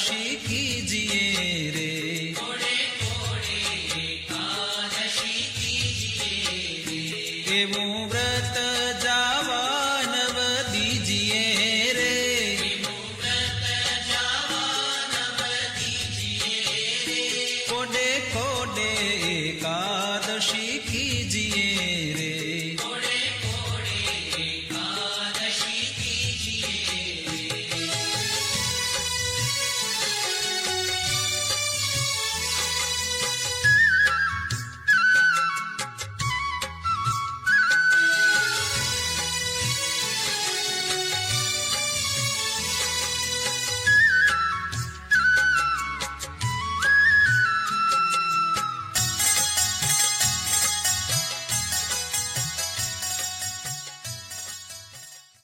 काशी कीजिए रे એવું વ્રત